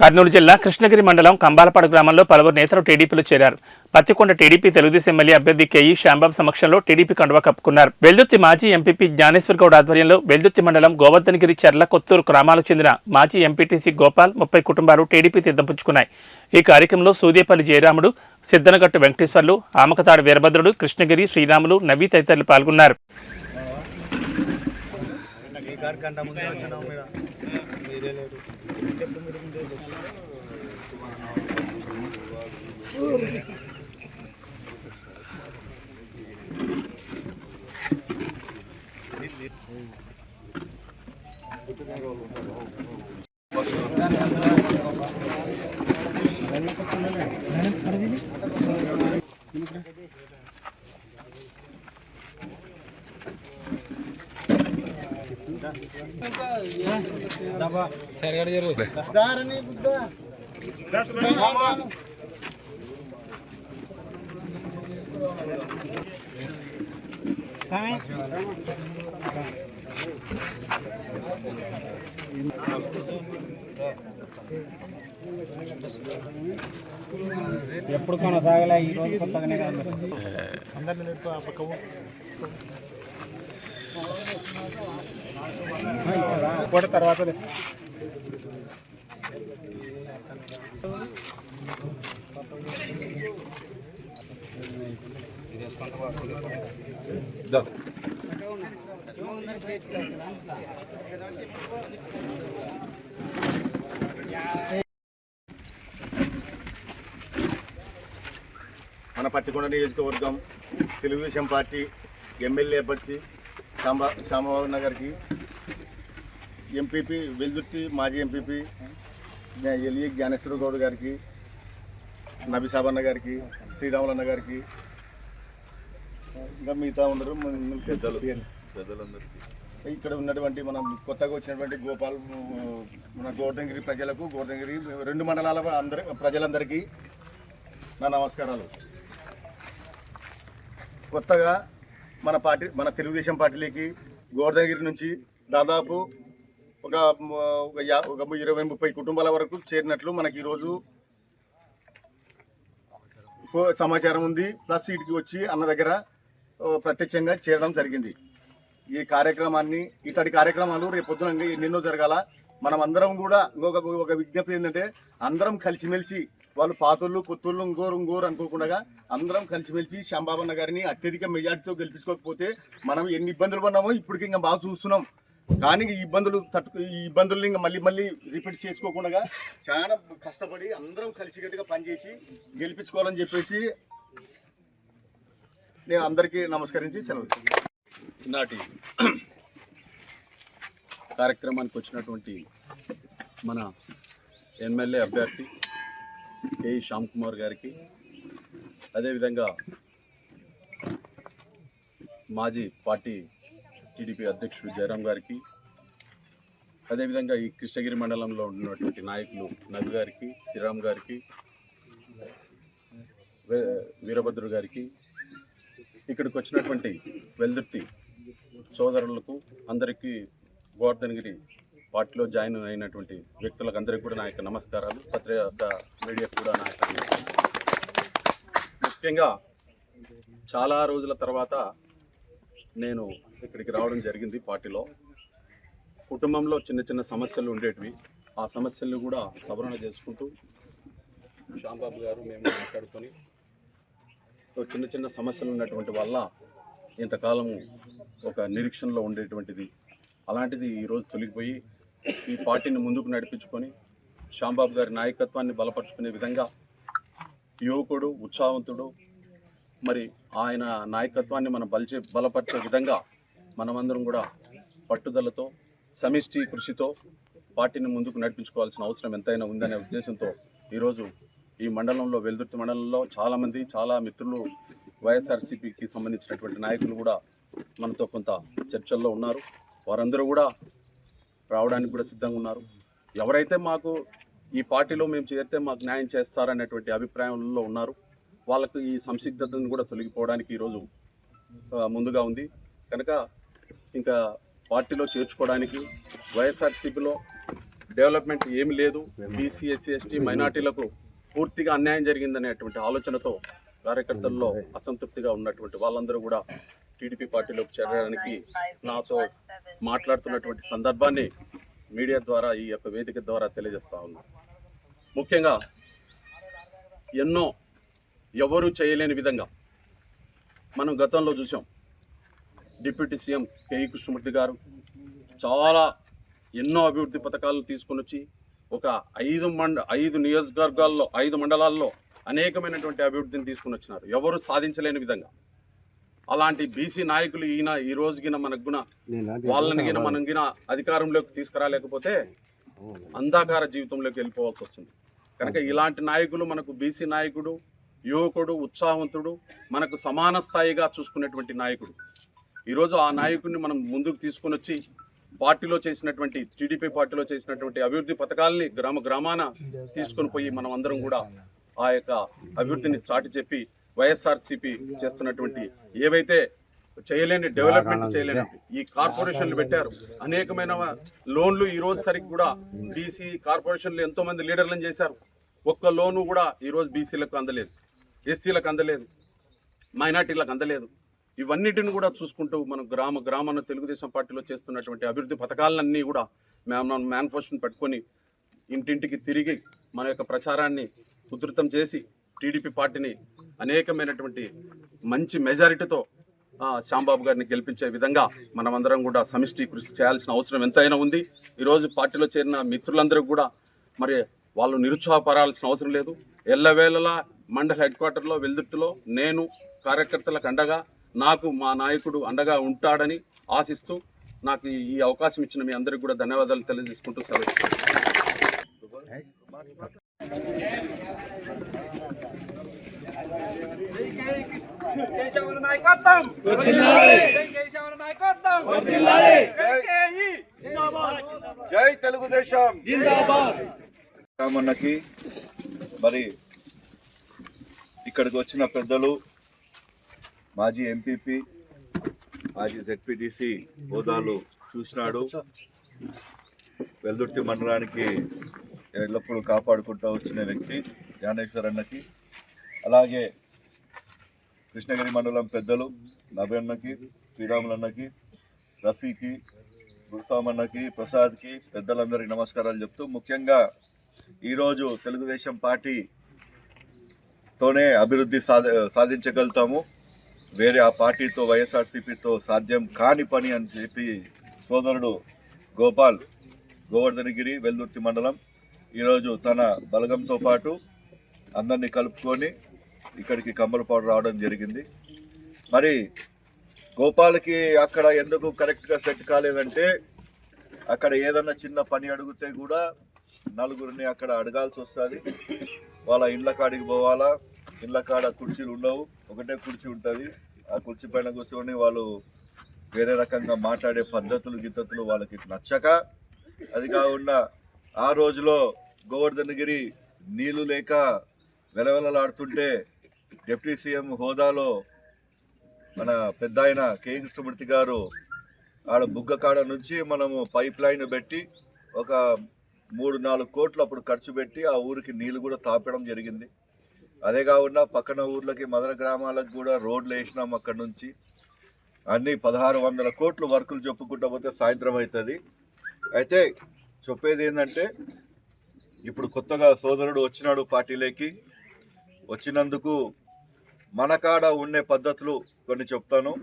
కర్నూలు జిల్లా కృష్ణగిరి మండలం కంబాలపాడు గ్రామంలో పలువురు నేతలు టీడీపీలో చేరారు. పత్తికొండ టీడీపీ తెలుగుదేశం ఎమ్మెల్యే అభ్యర్థి కేఈ శాంబాబు సమక్షంలో టీడీపీ కండువా కప్పుకున్నారు. వెల్దుర్తి మాజీ ఎంపీపీ జ్ఞానేశ్వర్ గౌడ్ ఆధ్వర్యంలో వెల్దుర్తి మండలం గోవర్ధనగిరి చెర్ల కొత్తూరు గ్రామాలకు చెందిన మాజీ ఎంపీటీసీ గోపాల్ ముప్పై కుటుంబాలు టీడీపీ తీర్థంపుచ్చుకున్నాయి ఈ కార్యక్రమంలో సూదేపల్లి జయరాముడు సిద్దనగట్టు వెంకటేశ్వర్లు ఆమకతాడు వీరభద్రుడు కృష్ణగిరి శ్రీరాములు నవీ తదితరులు పాల్గొన్నారు. మీరే లేరు. చెప్పు మీరు ముందే దారని బుద్ధ ఎప్పుడు కొనసాగలే? ఈ రోజు కొత్తగానే కాదు. అందరిని ఆ పక్క పో. కూడా తర్వాత మన పత్తికొండ నియోజకవర్గం తెలుగుదేశం పార్టీ ఎమ్మెల్యే అభ్యర్థి శాంబా శ్యామబాబు నగర్కి ఎంపీపీ వెల్దుర్తి మాజీ ఎంపీపీ ఎల్ఈ జ్ఞానేశ్వర గౌడ్ గారికి నబీసాబన్న గారికి శ్రీరాములన్న గారికి ఇంకా మిగతా ఉండరు పెద్దలు పెద్దలందరికీ ఇక్కడ ఉన్నటువంటి మనం కొత్తగా వచ్చినటువంటి గోపాల్ మన గోవర్ధనగిరి ప్రజలకు గోవర్ధనగిరి రెండు మండలాల అందరి ప్రజలందరికీ నా నమస్కారాలు. కొత్తగా మన పార్టీ మన తెలుగుదేశం పార్టీలోకి గోవర్ధనగిరి నుంచి దాదాపు ఒక ఒక యా- ఒక ఇరవై ముప్పై కుటుంబాల వరకు చేరినట్లు మనకి ఈరోజు సమాచారం ఉంది. ప్లస్ వీటికి వచ్చి అన్న దగ్గర ప్రత్యక్షంగా చేరడం జరిగింది. ఈ కార్యక్రమాన్ని ఇతడి కార్యక్రమాలు రేపు పొద్దునంగా ఎన్నెన్నో జరగాల. మనం అందరం కూడా ఇంకొక ఒక విజ్ఞప్తి ఏంటంటే అందరం కలిసిమెలిసి వాళ్ళు పాతోళ్ళు కొత్తోళ్ళు ఇంకోరు ఇంకోరు అనుకోకుండా అందరం కలిసిమెలిసి శ్యాంబాబన్న గారిని అత్యధిక మెజార్టీతో గెలిపించుకోకపోతే మనం ఎన్ని ఇబ్బందులు పడినామో ఇప్పటికి ఇంకా బాగా చూస్తున్నాం. కానీ ఈ ఇబ్బందులు తట్టుకు ఈ ఇబ్బందుల్ని ఇంకా మళ్ళీ మళ్ళీ రిపీట్ చేసుకోకుండా చాలా కష్టపడి అందరం కలిసికట్టుగా పనిచేసి గెలిపించుకోవాలని చెప్పేసి నేను అందరికీ నమస్కరించి సెలవు ఈనాటి కార్యక్రమానికి వచ్చినటువంటి మన ఎమ్మెల్యే అభ్యర్థి కే. శ్యామ్ కుమార్ గారికి. అదేవిధంగా మాజీ పార్టీ టీడీపీ అధ్యక్షుడు జయరాం గారికి. అదేవిధంగా ఈ కృష్ణగిరి మండలంలో ఉన్నటువంటి నాయకులు నవి గారికి శ్రీరామ్ గారికి వీరభద్రుడు వీరభద్రు గారికి ఇక్కడికి వచ్చినటువంటి వెల్దుర్తి సోదరులకు అందరికీ గోవర్ధనగిరి పార్టీలో జాయిన్ అయినటువంటి వ్యక్తులకు అందరికీ కూడా నా యొక్క నమస్కారాలు. పత్రిక మీడియాకు కూడా నా యొక్క ముఖ్యంగా చాలా రోజుల తర్వాత నేను ఇక్కడికి రావడం జరిగింది పార్టీలో. కుటుంబంలో చిన్న చిన్న సమస్యలు ఉండేటివి. ఆ సమస్యలను కూడా సవరణ చేసుకుంటూ శ్యాంబాబు గారు మేము మాట్లాడుకొని చిన్న చిన్న సమస్యలు ఉన్నటువంటి వల్ల ఇంతకాలము ఒక నిరీక్షణలో ఉండేటువంటిది. అలాంటిది ఈరోజు తొలగిపోయి ఈ పార్టీని ముందుకు నడిపించుకొని శ్యాంబాబు గారి నాయకత్వాన్ని బలపరుచుకునే విధంగా యువకుడు ఉత్సాహవంతుడు మరి ఆయన నాయకత్వాన్ని మనం బలిచే బలపరిచే విధంగా మనమందరం కూడా పట్టుదలతో సమిష్టి కృషితో పార్టీని ముందుకు నడిపించుకోవాల్సిన అవసరం ఎంతైనా ఉందనే ఉద్దేశంతో ఈరోజు ఈ మండలంలో వెల్దుర్తి మండలంలో చాలామంది చాలా మిత్రులు వైఎస్ఆర్సీపీకి సంబంధించినటువంటి నాయకులు కూడా మనతో కొంత చర్చల్లో ఉన్నారు. వారందరూ కూడా రావడానికి కూడా సిద్ధంగా ఉన్నారు. ఎవరైతే మాకు ఈ పార్టీలో మేము చేరితే మాకు న్యాయం చేస్తారనేటువంటి అభిప్రాయంలో ఉన్నారు. వాళ్ళకు ఈ సంసిద్ధతను కూడా తొలగిపోవడానికి ఈరోజు ముందుగా ఉంది. కనుక ఇంకా పార్టీలో చేర్చుకోవడానికి వైఎస్ఆర్సీపీలో డెవలప్మెంట్ ఏమి లేదు. బీసీ ఎస్సీ ఎస్టీ మైనార్టీలకు పూర్తిగా అన్యాయం జరిగిందనేటువంటి ఆలోచనతో కార్యకర్తల్లో అసంతృప్తిగా ఉన్నటువంటి వాళ్ళందరూ కూడా టీడీపీ పార్టీలోకి చేరడానికి నాతో మాట్లాడుతున్నటువంటి సందర్భాన్ని మీడియా ద్వారా ఈ యొక్క వేదిక ద్వారా తెలియజేస్తా ఉన్నాను ముఖ్యంగా ఎన్నో ఎవరు చేయలేని విధంగా మనం గతంలో చూసాం. డిప్యూటీ సీఎం కేఈ కృష్ణమూర్తి గారు చాలా ఎన్నో అభివృద్ధి పథకాలను తీసుకొని వచ్చి ఒక ఐదు మండ ఐదు నియోజకవర్గాల్లో ఐదు మండలాల్లో అనేకమైనటువంటి అభివృద్ధిని తీసుకొని వచ్చినారు. ఎవరు సాధించలేని విధంగా. అలాంటి బీసీ నాయకులు ఈయన ఈ రోజుగిన మనకు గుణ వాళ్ళని గిన మనం గిన అధికారంలోకి తీసుకురాలేకపోతే అంధాకార జీవితంలోకి వెళ్ళిపోవాల్సి వస్తుంది. కనుక ఇలాంటి నాయకులు మనకు బీసీ నాయకుడు యువకుడు ఉత్సాహవంతుడు మనకు సమాన స్థాయిగా చూసుకునేటువంటి నాయకుడు. ఈరోజు ఆ నాయకుడిని మనం ముందుకు తీసుకొని వచ్చి పార్టీలో చేసినటువంటి టీడీపీ పార్టీలో చేసినటువంటి అభివృద్ధి పథకాలని గ్రామ గ్రామాన తీసుకొని పోయి మనం అందరం కూడా ఆ యొక్క అభివృద్ధిని చాటి చెప్పి వైఎస్ఆర్సీపీ చేస్తున్నటువంటి ఏవైతే చేయలేని డెవలప్మెంట్ చేయలేని ఈ కార్పొరేషన్లు పెట్టారు. అనేకమైన లోన్లు ఈ రోజు సరికి కూడా బీసీ కార్పొరేషన్లు ఎంతో మంది లీడర్లను చేశారు. ఒక్క లోను కూడా ఈ రోజు బీసీలకు అందలేదు. ఎస్సీలకు అందలేదు. మైనార్టీలకు అందలేదు. ఇవన్నిటిని కూడా చూసుకుంటూ మనం గ్రామ గ్రామాన తెలుగుదేశం పార్టీలో చేస్తున్నటువంటి అభివృద్ధి పథకాలన్నీ కూడా మనం మేనిఫెస్టోని పెట్టుకొని ఇంటింటికి తిరిగి మన యొక్క ప్రచారాన్ని ఉధృతం చేసి టీడీపీ పార్టీని అనేకమైనటువంటి మంచి మెజారిటీతో శ్యాంబాబు గారిని గెలిపించే విధంగా మనమందరం కూడా సమిష్టి కృషి చేయాల్సిన అవసరం ఎంతైనా ఉంది. ఈరోజు పార్టీలో చేరిన మిత్రులందరూ కూడా మరి వాళ్ళు నిరుత్సాహపరాల్సిన అవసరం లేదు. ఎల్లవేళలా మండల హెడ్ క్వార్టర్లో వెల్దుర్తిలో నేను కార్యకర్తలకు అండగా నాకు మా నాయకుడు అండగా ఉంటాడని ఆశిస్తూ నాకు ఈ- ఈ అవకాశం ఇచ్చిన మీ అందరికీ కూడా ధన్యవాదాలు తెలియజేసుకుంటూ సెలవు కేశవుల నాయకత్వం జై కేశవుల నాయకత్వం జై తెలుగుదేశం. రామన్నకి మరి ఇక్కడికి వచ్చిన పెద్దలు మాజీ ఎంపీపీ మాజీ జెడ్పీటీసీ హోదాలు చూసినాడు. వెల్దుర్తి మండలానికి ఎల్లప్పుడూ కాపాడుకుంటూ వచ్చిన వ్యక్తి జ్ఞానేశ్వర్ అన్నకి అలాగే కృష్ణగిరి మండలం పెద్దలు నభ్యన్నకి శ్రీరాములన్నకి రఫీకి గురుస్వామన్నకి ప్రసాద్కి పెద్దలందరికీ నమస్కారాలు చెప్తూ ముఖ్యంగా ఈరోజు తెలుగుదేశం పార్టీతోనే అభివృద్ధి సాధ సాధించగలుగుతాము. వేరే ఆ పార్టీతో వైఎస్ఆర్సీపీతో సాధ్యం కాని పని అని చెప్పి సోదరుడు గోపాల్ గోవర్ధనగిరి వెల్దుర్తి మండలం ఈరోజు తన బలగంతో పాటు అందరినీ కలుపుకొని ఇక్కడికి కమ్మలపాడు రావడం జరిగింది. మరి గోపాలకి అక్కడ ఎందుకు కరెక్ట్గా సెట్ కాలేదంటే అక్కడ ఏదన్నా చిన్న పని అడిగితే కూడా నలుగురిని అక్కడ అడగాల్సి వస్తుంది. వాళ్ళ ఇళ్ళ కాడికి పోవాలా? ఇళ్ళ కాడ కుర్చీలు ఉండవు. ఒకటే కుర్చీ ఉంటుంది. ఆ కుర్చీ పైన కూర్చొని వాళ్ళు వేరే రకంగా మాట్లాడే పద్ధతులు గిద్దతులు వాళ్ళకి నచ్చక అది కాకుండా ఆ రోజులో గోవర్ధనగిరి నీళ్ళు లేక వెలవెలలాడుతుంటే డిప్యూటీ సీఎం హోదాలో మన పెద్ద ఆయన కే. కృష్ణమూర్తి గారు ఆడ బుగ్గ కాడ నుంచి మనము పైప్ లైన్ పెట్టి ఒక మూడు నాలుగు కోట్లు అప్పుడు ఖర్చు పెట్టి ఆ ఊరికి నీళ్ళు కూడా తాపడం జరిగింది. అదే కాకుండా పక్కన ఊర్లకి మదర గ్రామాలకు కూడా రోడ్లు వేసినాం అక్కడ నుంచి. అన్ని పదహారు వందల కోట్లు వర్కులు చెప్పుకుంటా పోతే సాయంత్రం అవుతుంది. అయితే చెప్పేది ఏంటంటే ఇప్పుడు కొత్తగా సోదరుడు వచ్చినాడు పార్టీలోకి. వచ్చినందుకు మన కాడ ఉండే పద్ధతులు కొన్ని చెప్తాను.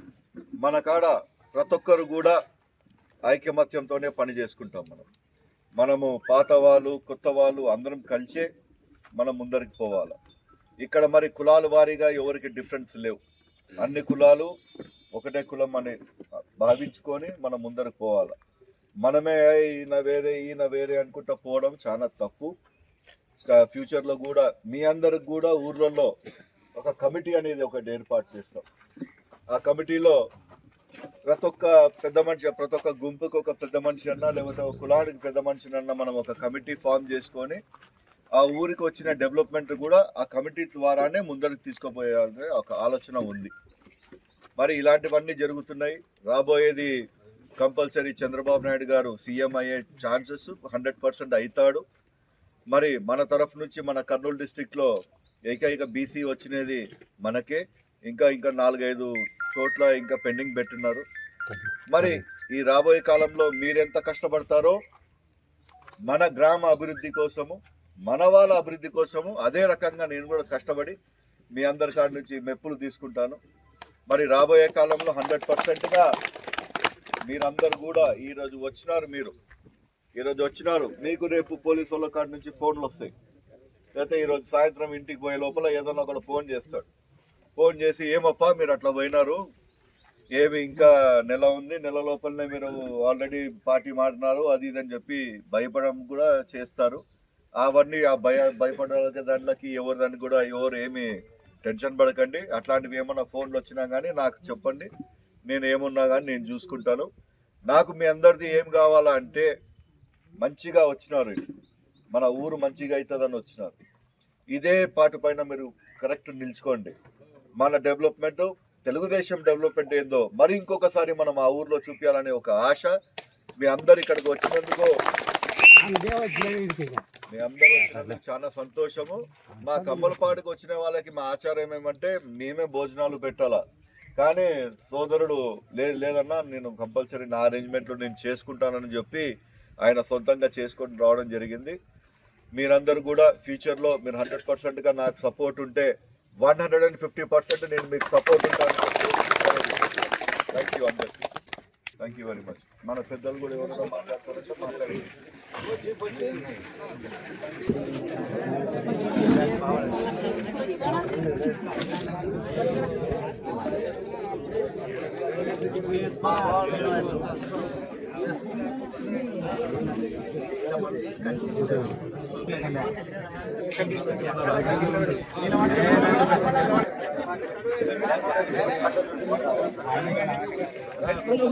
మన కాడ ప్రతి ఒక్కరు కూడా ఐకమత్యంతోనే పని చేసుకుంటాం మనం. మనము పాత వాళ్ళు కొత్త వాళ్ళు అందరం కలిసే మనం ముందరికి పోవాలి. ఇక్కడ మరి కులాల వారీగా ఎవరికి డిఫరెన్స్ లేవు. అన్ని కులాలు ఒకటే కులం అని భావించుకొని మనం ముందరకు పోవాలి. మనమే ఈయన వేరే ఈయన వేరే అనుకుంటా పోవడం చాలా తప్పు. ఫ్యూచర్లో కూడా మీ అందరికి కూడా ఊర్లలో ఒక కమిటీ అనేది ఒకటి ఏర్పాటు చేస్తాం. ఆ కమిటీలో ప్రతి ఒక్క పెద్ద మనిషి ప్రతి ఒక్క గుంపుకి ఒక పెద్ద మనిషి అన్నా లేకపోతే ఒక కులానికి పెద్ద మనిషిని అన్నా మనం ఒక కమిటీ ఫామ్ చేసుకొని ఆ ఊరికి వచ్చిన డెవలప్మెంట్ కూడా ఆ కమిటీ ద్వారానే ముందరికి తీసుకుపోయాలనే ఒక ఆలోచన ఉంది. మరి ఇలాంటివన్నీ జరుగుతున్నాయి. రాబోయేది కంపల్సరీ చంద్రబాబు నాయుడు గారు సీఎం అయ్యే ఛాన్సెస్ హండ్రెడ్ పర్సెంట్ అవుతాడు మరి మన తరఫు నుంచి మన కర్నూలు డిస్టిక్లో ఏకైక బీసీ వచ్చినది మనకే. ఇంకా ఇంకా నాలుగైదు చోట్ల ఇంకా పెండింగ్ పెట్టున్నారు మరి ఈ రాబోయే కాలంలో మీరెంత కష్టపడతారో మన గ్రామ అభివృద్ధి కోసము మన వాళ్ళ అభివృద్ధి కోసము అదే రకంగా నేను కూడా కష్టపడి మీ అందరి కాడి నుంచి మెప్పులు తీసుకుంటాను. మరి రాబోయే కాలంలో హండ్రెడ్ పర్సెంట్గా మీరందరూ కూడా ఈరోజు వచ్చినారు మీరు. ఈరోజు వచ్చినారు. మీకు రేపు పోలీసు వాళ్ళ కాడి నుంచి ఫోన్లు వస్తాయి. లేకపోతే ఈరోజు సాయంత్రం ఇంటికి పోయే లోపల ఏదన్నా ఒకటి ఫోన్ చేస్తాడు. ఫోన్ చేసి ఏమప్పా మీరు అట్లా పోయినారు? ఏమి ఇంకా నెల ఉంది. నెల లోపలనే మీరు ఆల్రెడీ పార్టీ మాడినారు అది ఇది అని చెప్పి భయపడడం కూడా చేస్తారు. అవన్నీ ఆ భయ భయపడే దాంట్లోకి ఎవరు దాన్ని కూడా ఎవరు ఏమి టెన్షన్ పడకండి. అట్లాంటివి ఏమన్నా ఫోన్లు వచ్చినా కానీ నాకు చెప్పండి. నేను ఏమున్నా కానీ నేను చూసుకుంటాను. నాకు మీ అందరిది ఏం కావాలా అంటే మంచిగా వచ్చినారు మన ఊరు మంచిగా అవుతుందని వచ్చినారు. ఇదే పాటు పైన మీరు కరెక్ట్ నిల్చుకోండి. మన డెవలప్మెంట్ తెలుగుదేశం డెవలప్మెంట్ ఏందో మరి ఇంకొకసారి మనం ఆ ఊర్లో చూపించాలనే ఒక ఆశ మీ అందరు ఇక్కడికి వచ్చినందుకు. మీ అందరూ చాలా సంతోషము. మా కమ్మలపాడుకు వచ్చిన వాళ్ళకి మా ఆచారం ఏమంటే మేమే భోజనాలు పెట్టాలా. కానీ సోదరుడు లేదు లేదన్నా నేను కంపల్సరీ నా అరేంజ్మెంట్లో నేను చేసుకుంటానని చెప్పి ఆయన సొంతంగా చేసుకొని రావడం జరిగింది. మీరందరూ కూడా ఫ్యూచర్లో మీరు హండ్రెడ్ పర్సెంట్గా నాకు సపోర్ట్ ఉంటే one hundred and fifty percent నేను మీకు సపోర్ట్ ఉంటాను. థ్యాంక్ యూ అందరికీ. థ్యాంక్ యూ వెరీ మచ్ మన పెద్దలు కూడా ఎవరైనా మాట్లాడుకోవచ్చు మాట్లాడండి. దానికి కొంచెం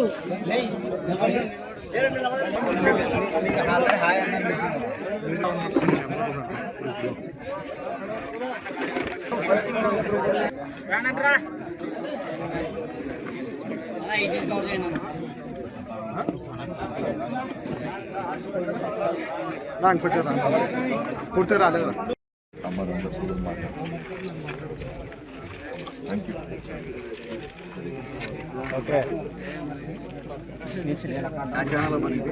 రాలేదు అమ్మరందరూ మాట్లాడు థ్యాంక్ యూ ఓకే. మనకి